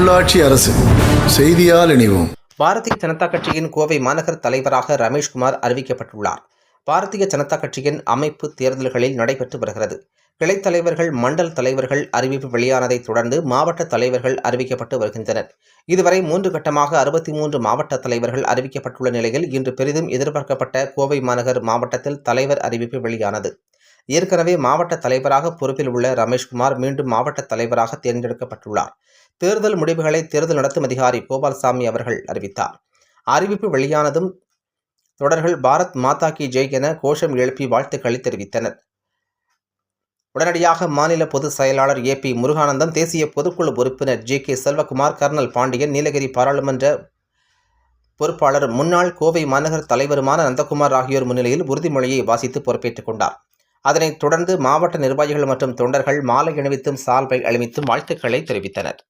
உள்ளாட்சி அரசு. செய்தியால் இணைவோம். பாரதிய ஜனதா கட்சியின் கோவை மாநகர் தலைவராக ரமேஷ்குமார் அறிவிக்கப்பட்டுள்ளார். பாரதிய ஜனதா கட்சியின் அமைப்பு தேர்தல்களில் நடைபெற்று வருகிறது. கிளைத் தலைவர்கள் மண்டல் தலைவர்கள் அறிவிப்பு வெளியானதைத் தொடர்ந்து மாவட்ட தலைவர்கள் அறிவிக்கப்பட்டு வருகின்றனர். இதுவரை மூன்று கட்டமாக அறுபத்தி மூன்று மாவட்ட தலைவர்கள் அறிவிக்கப்பட்டுள்ள நிலையில் இன்று பெரிதும் எதிர்பார்க்கப்பட்ட கோவை மாநகர் மாவட்டத்தில் தலைவர் அறிவிப்பு வெளியானது. ஏற்கனவே மாவட்ட தலைவராக பொறுப்பில் உள்ள ரமேஷ்குமார் மீண்டும் மாவட்ட தலைவராக தேர்ந்தெடுக்கப்பட்டுள்ளார். தேர்தல் முடிவுகளை தேர்தல் நடத்தும் அதிகாரி கோபால்சாமி அவர்கள் அறிவித்தார். அறிவிப்பு வெளியானதும் தொடர்கள் பாரத் மாதா கி ஜெய் என கோஷம் எழுப்பி வாழ்த்துக்களை தெரிவித்தனர். உடனடியாக மாநில பொதுச் செயலாளர் ஏ பி முருகானந்தம் தேசிய பொதுக்குழு உறுப்பினர் J K Selvakumar colonel Pandiyan Nilgiri பாராளுமன்ற பொறுப்பாளர் முன்னாள் கோவை மாநகர் தலைவருமான நந்தகுமார் ஆகியோர் முன்னிலையில் உறுதிமொழியை வாசித்து பொறுப்பேற்றுக் கொண்டார். அதனைத் தொடர்ந்து மாவட்ட நிர்வாகிகள் மற்றும் தொண்டர்கள் மாலை அணிவித்தும் சால்வை அணிவித்தும் வாழ்த்துக்களை தெரிவித்தனர்.